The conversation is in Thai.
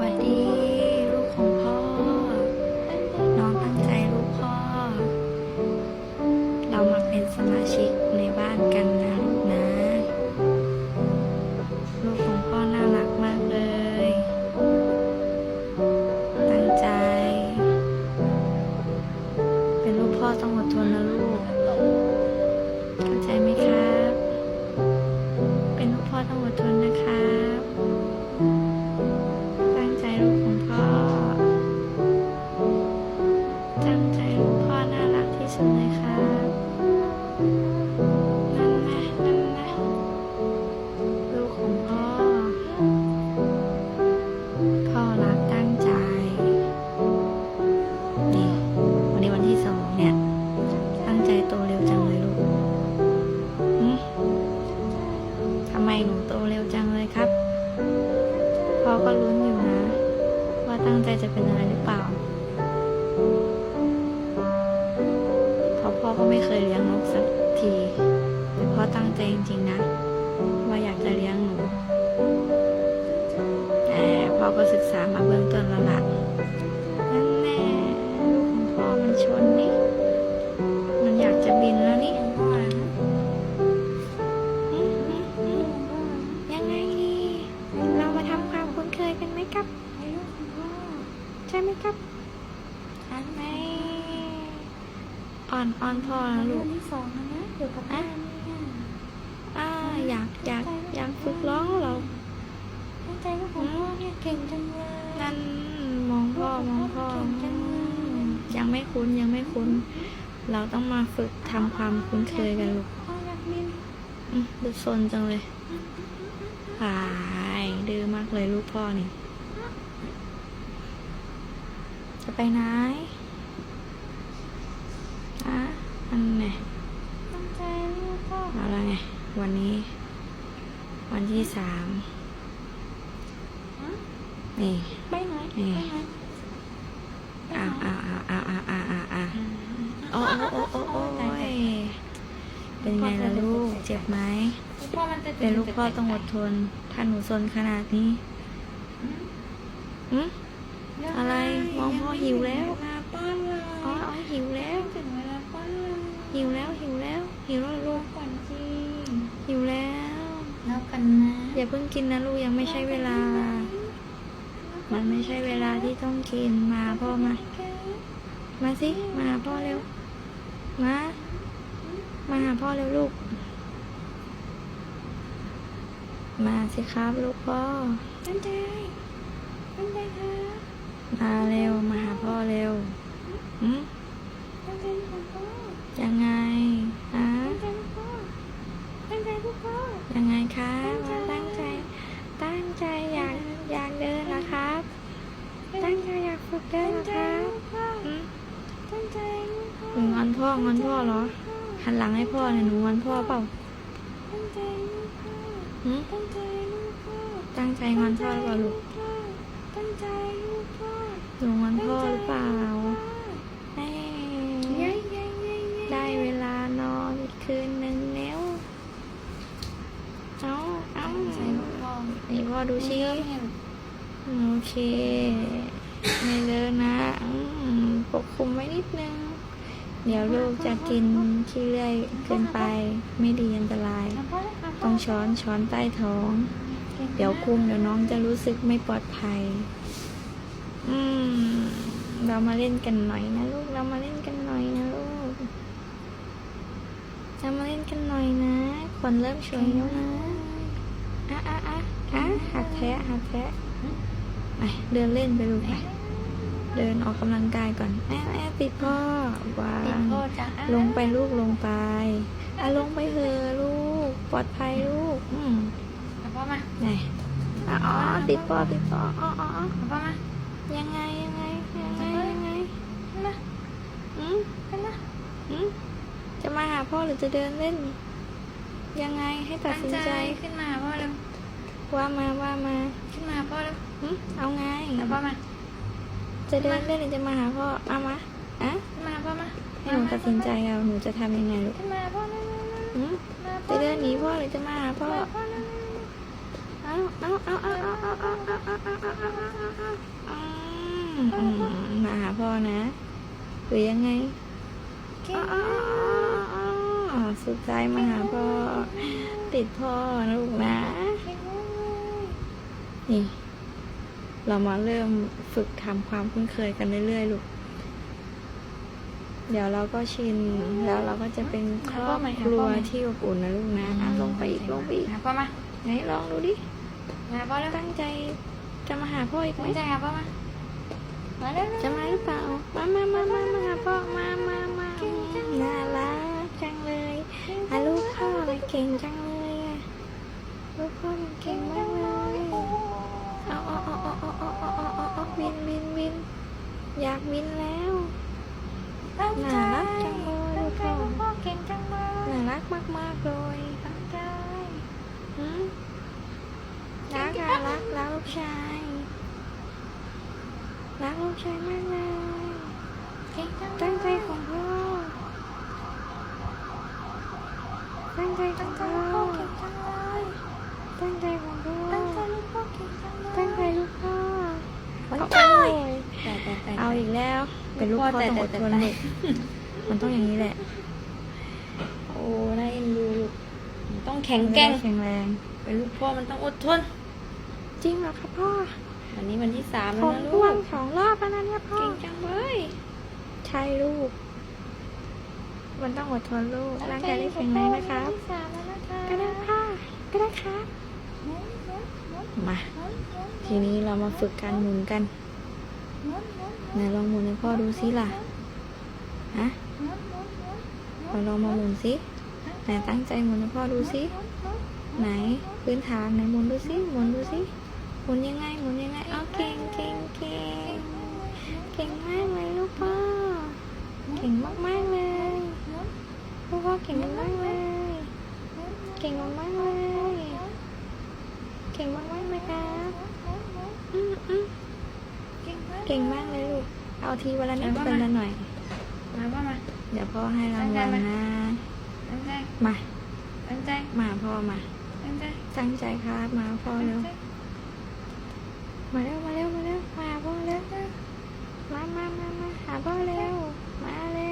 what? ก็ลุ้นอยู่นะ ว่าตั้งใจจะเป็นอะไรหรือเปล่าเพราะพ่อก็ไม่เคยเลี้ยงนกสักที แต่พ่อตั้งใจจริงๆนะ ว่าอยากจะเลี้ยงหนู แต่พ่อก็ศึกษามาเบื้องต้นแล้วล่ะ อ่อนอ่อนพ่อนะลูกที่สองแล้วนะอยู่กับแม่เนี่ยอ่าอยากอยากอยากฝึกร้องเหราตั้งใจลูกของพ่อเนี่ยเก่งจังเลยนั่นมองพ่อมองพ่อยังไม่คุ้นยังไม่คุ้น เราต้องมาฝึกทำความคุ้นเคยกันลูกพ่ออยากบินอืมดูซนจังเลยหายดื้อมากเลยลูกพ่อนี่ จะไปไหนอะ อันไหนตั้งใจลูกพ่อเอาละไง วันนี้ วันที่สามนี่ไปไหนไปนี่ไหนอ้าวอ้าวอ้าวอ้าวอ้าวอ้าวอ้าวอ้าวโอ้โอ้โอ้โอ้โอ้ยเป็นไงล่ะลูก เจ็บไหมพ่อมันจะเป็นลูกพ่อต้องอดทน ถ้าหนูซนขนาดนี้อืมอะไร มองพ่อหิวแล้วเวลาป้อนเลยอ๋ออ๋อหิวแล้ว หิวแล้วหิวแล้วหิวแล้วลูกก่อนจริงหิวแล้วแล้วกันนะอย่าเพิ่งกินนะลูกยังไม่ใช่เวลา มันไม่ใช่เวลาที่ต้องกินมาพ่อมา มาสิมาหาพ่อเร็วมามาหาพ่อเร็วลูก มาสิครับลูกพ่อตั้งใจตั้งใจค่ะมาเร็วมาหาพ่อเร็วอืมตั้งใจลูกของพ่อ ยังไงฮะตั้งใจลูกพ่อตั้งใจพ่อยังไงครับมาตั้งใจ ตั้งใจอยากอยากเดินนะครับ ตั้งใจอยากฝึกเดินนะครับตั้งใจลูกพ่อหนูงอนพ่องอนพ่อเหรอ หันหลังให้พ่อเนี่ยหนูงอนพ่อเปล่า ตั้งใจตั้งใจตั้งใจงอนพ่อหรือเปล่าลูกตั้งใจลูกพ่อหนูงอนพ่อหรือเปล่าเอ้ เย้ ย เย้เย้เย้ ได้เวลานอนอีกคืนหนึ่งแล้ว เอาเอา ตั้งใจลูกพ่อ นี่พ่อ ดูชิโอเค ไม่เลอะนะปกคุมไว้นิดนึง เดี๋ยวลูกจะกินขี้เลื่อยเกินไป ไม่ดีอันตราย ต้องช้อนช้อนใต้ท้อง เดี๋ยวคุมเดี๋ยวน้องจะรู้สึกไม่ปลอดภัย อืม เรามาเล่นกันหน่อยนะลูก เรามาเล่นกันหน่อยนะลูก เรามาเล่นกันหน่อยนะขนเริ่มช่วยแล้วนะอะอะอะ อะหักแทะหักแทะไปเดินเล่นไปลูกไปเดินออกกำลังกายก่อนแอบแอบติดพ่อวาติดงพ่อจ้ะลงไปลูกลงไปอะลงไปเถอะลูก ปลอดภัยลูก อืมแล้วพ่อมาไหนอ๋ออ๋อติดปอติดปออ๋ออ๋ออ๋อแล้วพ่อมายังไงยังไงยังไงยังไงขึ้นมาอืมขึ้นมาอืมจะมาหาพ่อหรือจะเดินเล่น ยังไงให้ตัดสินใจขึ้นมาพ่อเร็ว ว่ามาว่ามาขึ้นมาพ่อเร็วอืมเอาไงแล้วพ่อมา จะเดินเล่นหรือจะมาหาพ่อเอามาอะขึ้นมาพ่อมาให้หนูตัดสินใจเอาหนูจะทำยังไงลูกขึ้นมาพ่อเร็วอืมมาพ่จะอเดินหนีพ่อหรือจะมาหาพ่อพ่อเร็วเอาเอาเอาเอาเอาเอาเอาเอาเอาเอาเอาเอาอืมมาหาพ่อนะ หรือยังไงเก่งอ๋ออ๋ออ๋อสุดท้ายมาหาพ่อติดพ่อนะลูกนะ เก่งมากเลย นี่ เรามาเริ่มฝึกทำความคุ้นเคยกันเรื่อยๆลูก เดี๋ยวเราก็ชิน แล้วเราก็จะเป็นครอบครัวที่อบอุ่นนะลูกนะอะลงไปอีกลงไปอีกหาพ่อมาไหนลองดูดิหาพ่อเร็วตั้งใจจะมาหาพ่ออีกไหมตั้งใจหาพ่อมามาเร็วเร็วจะมาหรือเปล่า มามามามามาหาพ่อมามามาน่ารักจังเลยอะลูกพ่อเก่งจังเลยอะลูกพ่อ อยากบินแล้วตั้งใจน่ารักจังเลยตั้งใจลูกพ่อเก่งจังเลยน่ารักมากๆเลยตั้งใจหืมรักอะรักรักลูกชายรักลูกชายมากเลยเก่งจังตั้งใจของพ่อตั้งใจขตั้องงใจ พ่อ ลูกพ่อเก่งจังเลย ตั้งใจของพ่อ ตั้งใจลูกพ่อเก่งจังเลย ตั้งใจลูกพ่อ ตั้ง เอา ใจ เอา แต่แต่แต่ เอาอีกแล้ว เป็นลูกพ่อต้องอดทนลูกมันต้องอย่างนี้แหละ โอ้น่าเอ็นดูลูกมันต้องแข็งแกร่งแข็งแรง เป็นลูกพ่อมันต้องอดทน จริงเหรอคะพ่อ วันนี้วันที่สามผแล้วมนะลูร่วกงสองรอบแล้วนะเนี่ยพ่อ เก่งจังเลยใช่ลูก มันต้องอดทนลูก ร่างกายได้แข็งแรงนะครับวันที่สามแล้วนะคะก็ได้ค่ะก็ได้ครับมา ทีนี้เรามาฝึกการหมุนกัน ไหนลองหมุนให้พ่อดูสิล่ะ ฮะเราลองมาหมุนสิไหนตั้งใจหมุนให้พ่อดูสิไหนพื้นฐานไหนหมุนดูสิหมุนดูสิหมุนยังไงหมุนยังไงเอาเก่งเก่งเก่งเก่งมากเลยลูกพ่อ เก่งมากมากเลยลูกพ่อเก่งมากเลย เก่งมากมากเลย เก่งมากมากๆเลยครับอืมอืมเก่งมากเลยลูก เอาทีวันละนิดเป็นละหน่อย มาพ่อมา เดี๋ยวพ่อให้รางวัลนะ ตั้งใจ มาตั้งใจ มาพ่อมา ตั้งใจ ตั้งใจครับมาพ่อเร็ว มาเร็วมาเร็วมาเร็วมาหาพ่อเร็วมามามามาหาพ่อเร็ว มาเร็